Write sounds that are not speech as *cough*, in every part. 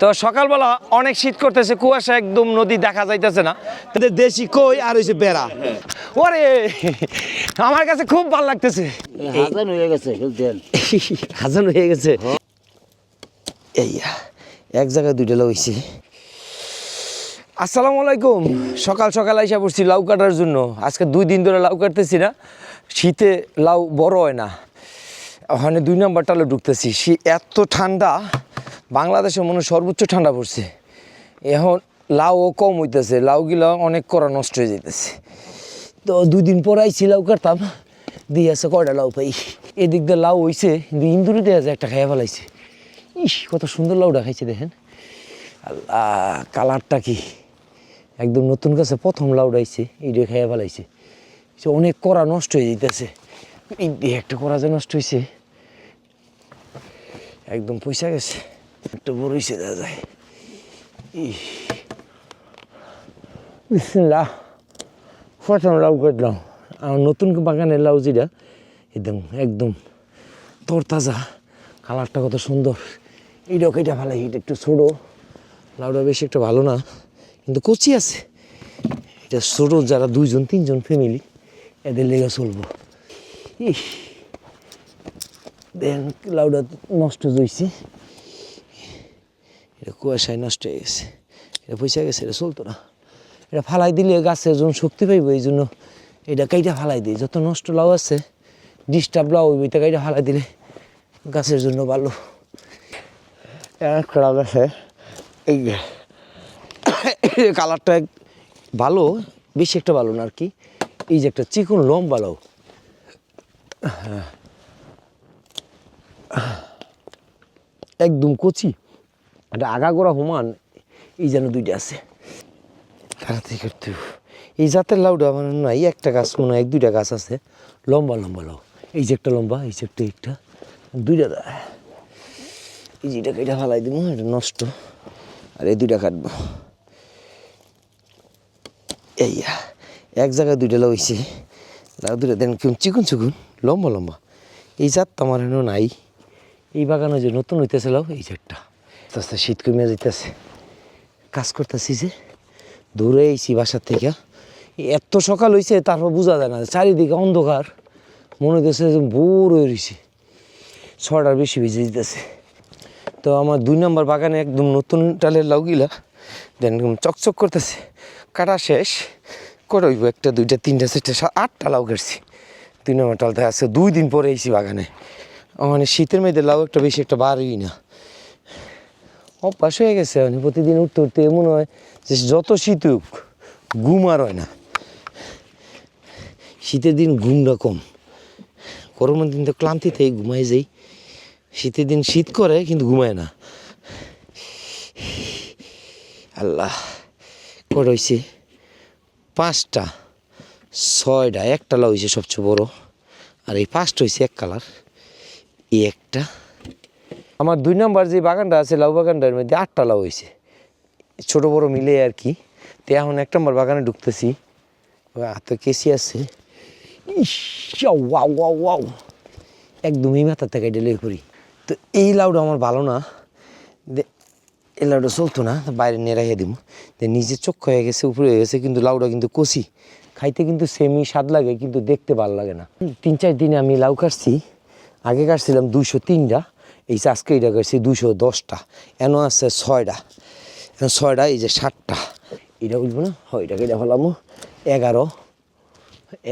তো সকালবেলা অনেক শীত করতেছে কুয়াশা একদম নদী দেখা যাইতেছে না। দেশি কই আর হইছে বেড়া? ওরে আমার কাছে খুব ভালো লাগতেছে। হাজান হয়ে গেছে হাজান হয়ে গেছে। এই এক জায়গায় দুইটা লাউ হইছে। আসসালামু আলাইকুম। সকাল সকাল আইসা পড়ছি লাউ কাটার জন্য। আজকে দুই দিন ধরে লাউ কাটতেছি না। শীতে লাউ বড় হয় না। ওখানে দুই নাম্বার টালে ঢুকতেছি। শী এত ঠান্ডা। বাংলাদেশে মনে সর্বোচ্চ ঠান্ডা পড়ছে। এখন লাউও কম হইতেছে, লাউগুলা অনেক করা নষ্ট হয়ে যেতেছে তো দুই দিন পর আইছি লাউ কাটতাম, দিয়ে আছে কয়টা লাউ পাই। এদিক দিয়ে লাউ হইছে, কিন্তু ইন্দুরি দেওয়া যায় একটা খাইয়া ফেলাইছে। ইস, কত সুন্দর লাউটা খাইছে দেখেন। আল্লাহ, কালারটা কি। একদম নতুন গাছে প্রথম লাউটা আইছে এইটা খাইয়া ফেলাইছে। সে অনেক করা নষ্ট হয়ে যেতেছে দিয়ে একটা করা যে নষ্ট হয়েছে একদম পয়সা গেছে। একটা বড় হয়েছে দেখা যায়। ইস। বিসমিল্লাহ। প্রথম লাউ কাটলাম আমার নতুন বাগানের লাউ যেটা, একদম একদম তরতাজা। কালারটা কত সুন্দর। এইটাও কেটে ভালো এটা একটু ছোটো। লাউটা বেশি একটা ভালো না, কিন্তু কচি আছে। এটা ছোটো যারা দুইজন, তিনজন ফ্যামিলি এদের লেগে চলবো। ইস। দেন, লাউটা নষ্ট হয়েছে। এটা কুয়াশায় নষ্ট হয়ে গেছে। এটা পয়সা গেছে, এটা চলতো না। এটা ফালাই দিলে গাছের জন্য শক্তি পাইব, এই জন্য এটা কাইটা ফালাই দিই। যত নষ্ট লাউ আছে ডিস্টার্ব লাউ হইব, এটা কাইটা ফালাই দিলে গাছের জন্য ভালো। লাউ আছে, এই *coughs* কালারটা ভালো, বেশি একটা ভালো না আর কি। এই যে একটা চিকন লম্বা লাউ। একদম কচি। এটা আগাগোড়া হুমান, এই যেন দুইটা আছে। তাড়াতাড়ি করতে এই জাতের লাউটা আমার না এই একটা গাছ, মনে এক, দুইটা গাছ আছে। লম্বা লম্বা লাউ। এই যে একটা লম্বা, এই যে একটা একটা। দুইটা এই যেটা কেটে ফেলাই দিব, এটা নষ্ট। আর এই দুইটা কাটবো। এই এক জায়গায় দুইটা লাউ লাউ দুইটা দেন কেমন চিকুন চিকুন, লম্বা লম্বা। এই জাত তো আমার নাই। এই বাগানে যে নতুন হইতেছে লাউ, এই যে একটা আস্তে আস্তে শীত কমিয়া যাইতেছে। কাজ করতেছি যে, দূরে আইছি বাসার থেকে। এত সকাল হয়েছে তারপর বোঝা যায় না চারিদিকে অন্ধকার। মনে হইতেছে বোর হয়ে রয়েছে ছটার বেশি বেজে দিতেছে তো আমার দুই নম্বর বাগানে একদম নতুন টালের লাউগিলা দেন চকচক করতেছে। কাটা শেষ করইব একটা, দুইটা, তিনটা, চারটা আটটা লাউ কাটছি। দুই নম্বর টালতে আছে, দুই দিন পরে আইছি বাগানে। মানে শীতের মধ্যে লাউ একটা বেশি একটা বাড়ই না। অভ্যাস হয়ে গেছে মানে প্রতিদিন উঠতে উঠতে এমন হয় যে যত শীত হোক, ঘুম আর হয় না। শীতের দিন ঘুমটা কম। গরমের দিন তো ক্লান্তিতে ঘুমাই যাই। শীতের দিন শীত করে, কিন্তু ঘুমায় না। আল্লাহ কটা হয়েছে পাঁচটা, ছয়টা একটা লাউ হয়েছে সবচেয়ে বড়। আর এই পাঁচটা হয়েছে এক কালার। এই একটা আমার দুই নম্বর যে বাগানটা আছে লাউ বাগানটার মধ্যে আটটা লাউ হয়েছে ছোট বড় মিলে আর কি। তো এখন এক নম্বর বাগানে ঢুকতেছি। হাতে কেসি আছে। ইস, ওয়াও একদমই মাথার থেকে ডেলে করি তো এই লাউটা আমার ভালো না। এই লাউটা চলতো না বাইরে রেখে দিব নিজে চোখ হয়ে গেছে উপরে হয়ে গেছে কিন্তু লাউটা কিন্তু কষি খাইতে কিন্তু সেমি স্বাদ লাগে কিন্তু দেখতে ভালো লাগে না। তিন চার দিনে আমি লাউ কাটছি। আগে কাটছিলাম দুইশো তিনটা। এই যে আজকে এটা করছি দুশো দশটা, এন আছে ছয়টা ছয়টা, এই যে ষাটটা এটা বুঝব না? হয় এটা কেটে ফেলাম এগারো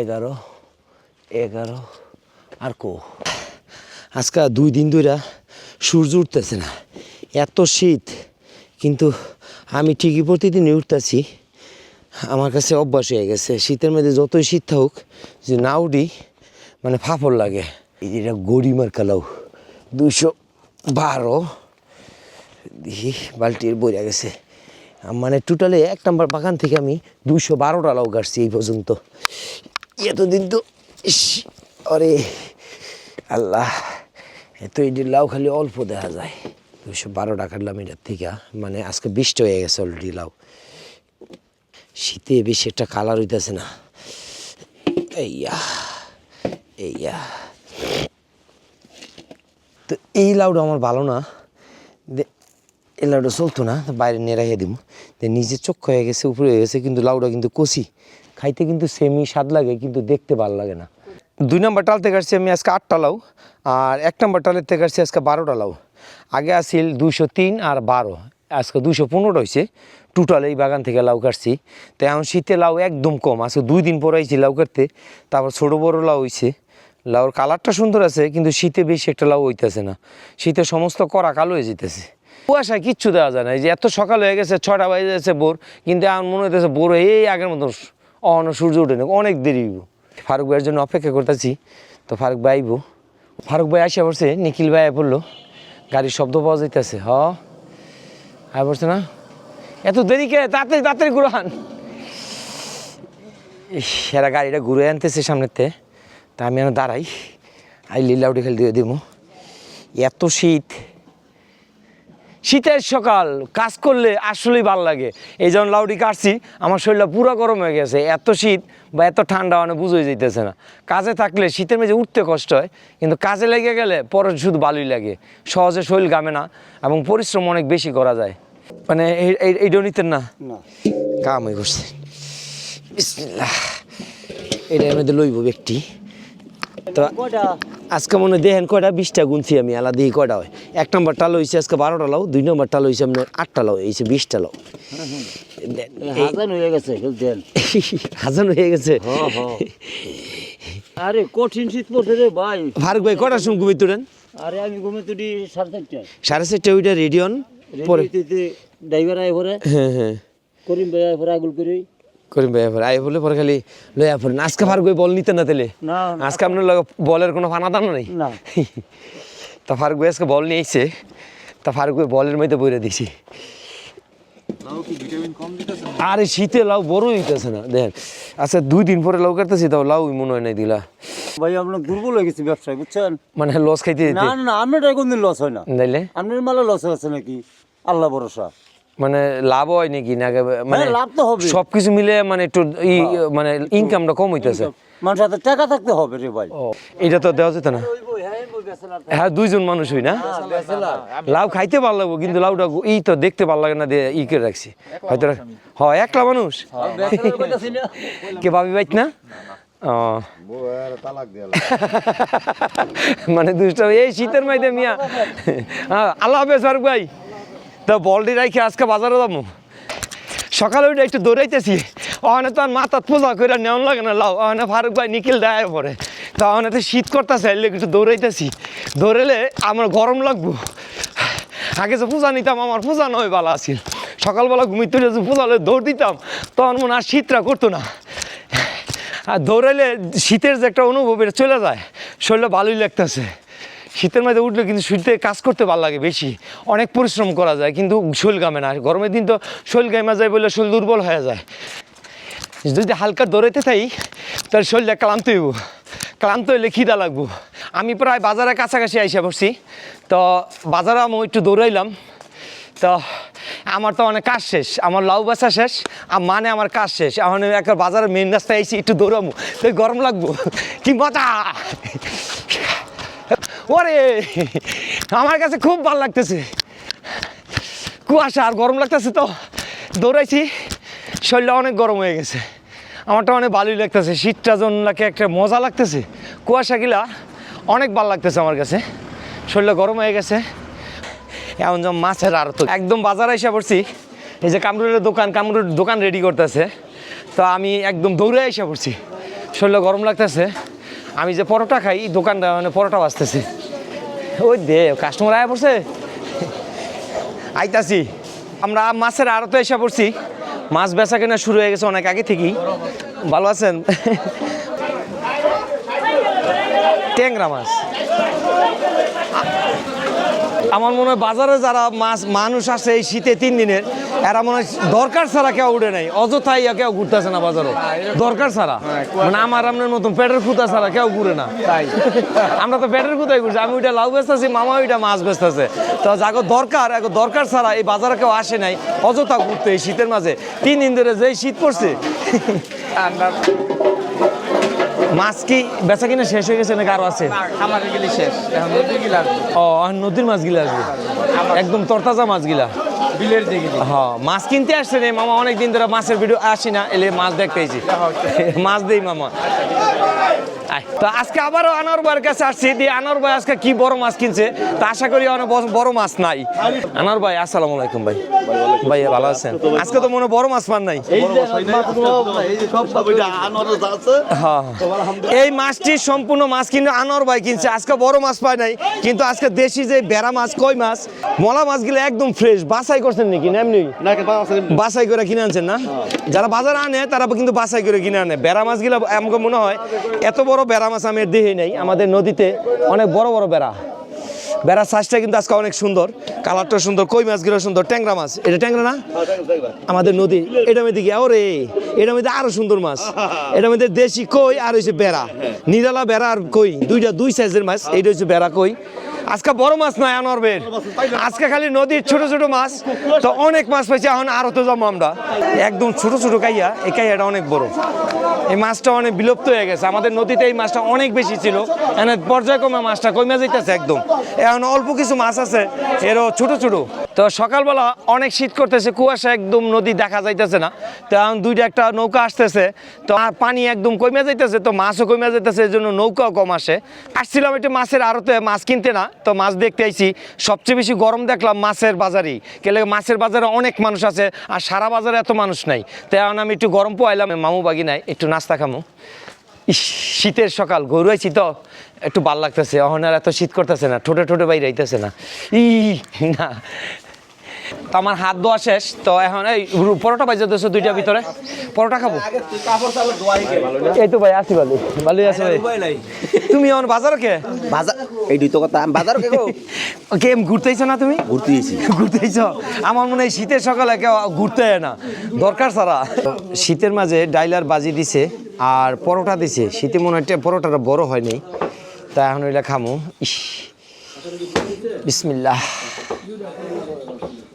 এগারো এগারো, আর কো? আজকে দুই দিন ধরে সূর্য উঠতেছে না। এত শীত, কিন্তু আমি ঠিকই প্রতিদিনই উঠতেছি। আমার কাছে অভ্যাস হয়ে গেছে। শীতের মধ্যে যতই শীত থাকুক যে না উঠি মানে ফাফড় লাগে। এটা গড়িমার কালাও। দুইশো বারো। দেখি বালতির বইয়া গেছে। মানে টোটালে এক নাম্বার বাগান থেকে আমি দুইশো বারোটা লাউ কাটছি এই পর্যন্ত। এতদিন তো আরে, আল্লাহ এত এই লাউ খালি অল্প দেখা যায়। দুইশো বারোটা কাটলাম এটার থেকে মানে আজকে বৃষ্টি হয়ে গেছে অলরেডি লাউ। শীতে বেশি একটা কালার হইতেছে না। এইয়া এইয়া। তো এই লাউটা আমার ভালো না। এই লাউটা চলতো না বাইরে নিয়ে রেখে দিব তো নিজে চোখ হয়ে গেছে, উপরে হয়ে গেছে, কিন্তু লাউটা কিন্তু কষি খাইতে কিন্তু সেমি স্বাদ লাগে, কিন্তু দেখতে ভালো লাগে না। দুই নম্বর টাল থেকে আসছি আমি আজকে আটটা লাউ, আর এক নম্বর টালের থেকে আসছি আজকে বারোটা লাউ। আগে আসছিল দুশো তিন আর বারো, আজকে দুশো পনেরো হয়েছে টোটাল এই বাগান থেকে লাউ কাটছি। তো এখন শীতে লাউ একদম কম, আজকে দুই দিন পরে আইছি লাউ কাটতে, তারপর ছোটো বড়ো লাউ হয়েছে লাউর কালারটা সুন্দর আছে, কিন্তু শীতে বেশি একটা লাউ হইতেছে না। শীতে সমস্ত করা কালো হয়ে যেতেছে কুয়াশায় কিচ্ছু দেওয়া যায় না, এই যে এত সকাল হয়ে গেছে ছটা বাজে যাচ্ছে ভোর, কিন্তু আমার মনে হইতেছে ভোর এই আগের মতো অন সূর্য ওঠে না, অনেক দেরি হইব। ফারুক ভাইয়ের জন্য অপেক্ষা করতেছি, তো ফারুক ভাই আইব। ফারুক ভাই আসে পড়ছে, নিখিল ভাই পড়ল। গাড়ির শব্দ পাওয়া যাইতেছে, হ। আয় পড়ছে না? এত দেরি কে? তাড়াতাড়ি তাড়াতাড়ি ঘুরান। সেরা গাড়িটা ঘুরে আনতেছে সামনেতে। তা আমি এখন দাঁড়াই। আই লিলাউডি খেল দিয়ে দিব এত শীত। শীতের সকাল কাজ করলে আসলেই ভালো লাগে। এই যখন লাউডি কাটছি আমার শরীরটা পুরো গরম হয়ে গেছে। এত শীত বা এত ঠান্ডা মানে বুঝোই যাইতেছে না। কাজে থাকলে শীতের মেঝে উঠতে কষ্ট হয় কিন্তু কাজে লেগে গেলে পরে শুধু ভালোই লাগে। সহজে শরীর গামে না এবং পরিশ্রম অনেক বেশি করা যায়। মানে এই- এইটাও নিতেন না? কাম হয়ে করছে। এটা এর মধ্যে লইব ব্যক্তি। তো আজকে মনে দেখেন কয়টা? বিশটা গুনছি আমি আলাদা দিয়ে কয়টা হয়? এক নম্বরটা লইছে আজকে বারোটা লাও দুই নম্বরটা লইছে আপনার আটটা লাও এইছে বিশটা লাও। হাজান হয়ে গেছে হয়ে আরে কঠিন শীত পড়ছে রে ভাই। ফারুক ভাই কটার সময় ঘুমিয়ে তুলেন আরে আমি ঘুমে তুলি সাড়ে চারটায়। সাড়ে ওইটা রেডিয়ন পরে ড্রাইভার আয় পরে হ্যাঁ হ্যাঁ। করিম ভাই আয় পরে আগুল করি করিম ভাই পরে আই বলে পরে খালি লইয়া পড়েন আজকে ভাই বল নিতেন না তেলে না আজকে আপনার লগে বলের কোনো ফানা দানো নেই? না। তা ফারুক ভাই আজকে বল নিয়ে তা ফারুক ভাই বলের মধ্যে বইরে দিছি। আরে শীতে লাউ বড় হইতেছে না। দেখেন আচ্ছা দুই দিন পরে লাউ কাটতেছি তাও লাউ মনে হয় নাই দিলা। ভাই আপনার দুর্বল হয়ে গেছে ব্যবসায় বুঝছেন? মানে লস খাইতে না না আপনারটাই কোনদিন লস হয় না। নাইলে? আপনার মালে লস হয়েছে নাকি? আল্লাহ ভরসা। মানে লাভ হয় নাকি? না মানে হ্যাঁ, লাভ তো হবে। সবকিছু মিলে মানে একটু ই মানে ইনকামটা কম হইতেছে। মানুষ হাতে টাকা থাকতে হবে রে ভাই। এটা তো দেওয়া যেত না। হ্যাঁ দুইজন মানুষ হই না? লাউ খাইতে ভালো লাগবো কিন্তু লাউটা ই তো দেখতে ভালো লাগে না দিয়ে ই করে রাখছি। হয়তো হ একলা মানুষ? কে ভাবি বাইক না? ও। *laughs* মানে দুষ্ট এই শীতের মাইতে মিয়া। হ্যাঁ আল্লাহ হাফেজ ফারুক ভাই। তো বলটি রাখি আজকে বাজারে যাব। সকালে উঠে একটু দৌড়াইতেছি। ওখানে তো আর মাথা পূজা করে নেওয়ান লাগে না, লাও। ওখানে ফারুক ভাই নিখিল দেয় পরে তা ওখানে তো শীত করতেছে এলে একটু দৌড়াইতেছি। দৌড়েলে আমার গরম লাগবো। আগে যে পূজা নিতাম, আমার পূজা নয় ভালো আছিল। সকালবেলা ঘুমিতে যে পূজা দৌড় দিতাম, তখন মনে আর শীতটা করতো না। আর দৌড়াইলে শীতের যে একটা অনুভব এটা চলে যায়, শরীরে ভালোই লাগতেছে। শীতের মধ্যে উঠলে কিন্তু শীতে কাজ করতে ভালো লাগে বেশি। অনেক পরিশ্রম করা যায়, কিন্তু শরীর গামে না। গরমের দিন তো শরীর গামে যায় বলে শরীর দুর্বল হয়ে যায়। যদি হালকা দৌড়াইতে থাই, তাহলে শরীরটা ক্লান্ত হইব। ক্লান্ত হইলে খিদা লাগবো। আমি প্রায় বাজারের কাছাকাছি আইসা পড়ছি। তো বাজারে আমি একটু দৌড়াইলাম। তো আমার তো অনেক কাজ শেষ, আমার লাউ বাসা শেষ, আর মানে আমার কাজ শেষ। এখন একটা বাজারের মেন রাস্তায় আইসি, একটু দৌড়াবো তো গরম লাগবো। কি মজা! ওরে, আমার কাছে খুব ভালো লাগতেছে। কুয়াশা আর গরম লাগতেছে তো। দৌড়াইছি, শরীরটা অনেক গরম হয়ে গেছে। আমারটা অনেক ভালোই লাগতেছে, শীতটা লাগে একটা মজা লাগতেছে। কুয়াশা গিলা অনেক ভালো লাগতেছে আমার কাছে। শরীরটা গরম হয়ে গেছে। এমন যেমন মাছের আর তো একদম বাজারে এসে পড়ছি, এই যে কামরুলের দোকান কামরুলের দোকান রেডি করতেছে। তো আমি একদম দৌড়ে এসে পড়ছি। শরীরে গরম লাগতেছে। আমি যে পরোটা খাই দোকানটা মানে পরোটা বাজতেছে ওই দে কাস্টমার আয়া পড়ছে। আইতাছি। আমরা মাছের আড়তে এসে পড়ছি। মাছ বেচা কেনা শুরু হয়ে গেছে অনেক আগে থেকেই। ভালো আছেন? ট্যাংরা মাছ। আমার মনে হয় বাজারে যারা মাছ, মানুষ আসে এই শীতে তিন দিনের এরা মনে দরকার ছাড়া কেউ উঠে নাই অযথাই কেউ ঘুরতেছে না বাজারে। দরকার ছাড়া? মানে আমার আপনার মতন পেটের খুঁতা ছাড়া কেউ ঘুরে না। তাই। আমরা তো পেটের খুঁতাই ঘুরছি আমি ওইটা লাউ বেচতেছি মামা ওইটা মাছ বেচতেছে। তো যাকে দরকার এখন দরকার ছাড়া এই বাজারে কেউ আসে নাই অযথা ঘুরতে এই শীতের মাঝে। তিন দিন ধরে যেই শীত পড়ছে। মাছ কি বেচা কিনা শেষ হয়ে গেছে নাকি আরও আছে? গেলে শেষ এখন গিলা ও আর নদীর মাছগুলা আসবে। একদম দিকে হ্যাঁ মাছ কিনতে আসছে রে মামা অনেক দিন ধরে মাছের ভিডিও আসি না এলে মাছ দেখতেছি মাছ দেই মামা। তো আজকে আবারও আনোয়ার ভাইয়ের কাছে আসছি। দিয়ে আনোয়ার ভাই আজকে কি বড় মাছ কিনছে? তা আশা করি অনেক বড়- মাছ নাই। আনোয়ার ভাই আসসালামু আলাইকুম ভাই। ভাই ভালো আছেন? আজকে তো মনে বড় মাছ পান নাই। হ্যাঁ। এই মাছটি সম্পূর্ণ মাছ কিনে আনোয়ার ভাই কিনছে। আজকে বড় মাছ পায় নাই কিন্তু আজকে দেশি যে বেড়া মাছ কই মাছ মলা মাছ মাছগুলো একদম ফ্রেশ বাছাই করছেন নাকি? এমনি? বাছাই করে কিনে আনছেন না? যারা বাজারে আনে তারা কিন্তু বাছাই করে কিনে আনে। বেড়া মাছগুলো আমাকে মনে হয় এত বড় বেড়া মাছ আমি দেহে নেই। আমাদের নদীতে অনেক বড় বড় বেড়া। বেড়া সাইজটা কিন্তু আজকে অনেক সুন্দর। কালারটা সুন্দর, কই মাছগুলো সুন্দর? ট্যাংরা মাছ। এটা ট্যাংরা না? আমাদের নদী। এটা মধ্যে গিয়ে ওরে এটা মধ্যে আরও সুন্দর মাছ। এটা মধ্যে দেশি কই আর হচ্ছে বেড়া। নিরালা বেড়া আর কই? দুইটা, দুই সাইজের মাছ। এইটা হচ্ছে বেড়া কই? আজকে বড় মাছ নয় আনোয়ারবের আজকে খালি নদীর ছোট ছোট মাছ। তো অনেক মাছ পাইছি এখন আরও তো যাব আমরা। একদম ছোট ছোট কাইয়া এই কাইয়াটা অনেক বড়। এই মাছটা অনেক বিলুপ্ত হয়ে গেছে। আমাদের নদীতে এই মাছটা অনেক বেশি ছিল। এনে পর্যায়ক্রমে মাছটা কমে যাইতেছে একদম। এখন অল্প কিছু মাছ আছে এরও ছোট ছোট। তো সকালবেলা অনেক শীত করতেছে কুয়াশা একদম নদী দেখা যাইতেছে না। তো এখন দুইটা একটা নৌকা আসতেছে তো আর পানি একদম কমে যাইতেছে তো মাছও কমে যাইতেছে এই জন্য নৌকাও কম আসে। আসছিলাম একটু মাছের আড়তে মাছ কিনতে না। তো মাছ দেখতে আইছি। সবচেয়ে বেশি গরম দেখলাম মাছের বাজারেই কেলে মাছের বাজারে অনেক মানুষ আছে আর সারা বাজারে এত মানুষ নাই। তাই আমি একটু গরম পোয়াইলাম মামু বাগি নাই, একটু নাস্তা খামু। শীতের সকাল, গরু আইছি তো, একটু ভালো লাগতেছে। অহনার এত শীত করতেছে না, ঠোঁটে ঠোঁটে বাইরে আইতেছে না। ই না তো আমার হাত ধোয়া শেষ তো এখন এই পরোটা পাইছে দুশো দুইটা ভিতরে। পরোটা খাব? এই তো ভাই আসি ভালো। ভালোই আছে ভাই। তুমি এখন বাজার কে? বাজার এই দুই তো কথা বাজার কে গেম *laughs* ঘুরতেইছো না তুমি? *laughs* ঘুরতেইছো? আমার মনে হয় শীতের সকালে কেউ ঘুরতে হয় না। দরকার ছাড়া। শীতের মাঝে ডাইলার বাজি দিছে আর পরোটা দিছে। শীতে মনে হয় পরোটাটা বড় হয়নি। তা এখন ওইটা খামো। ইস। বিসমিল্লাহ।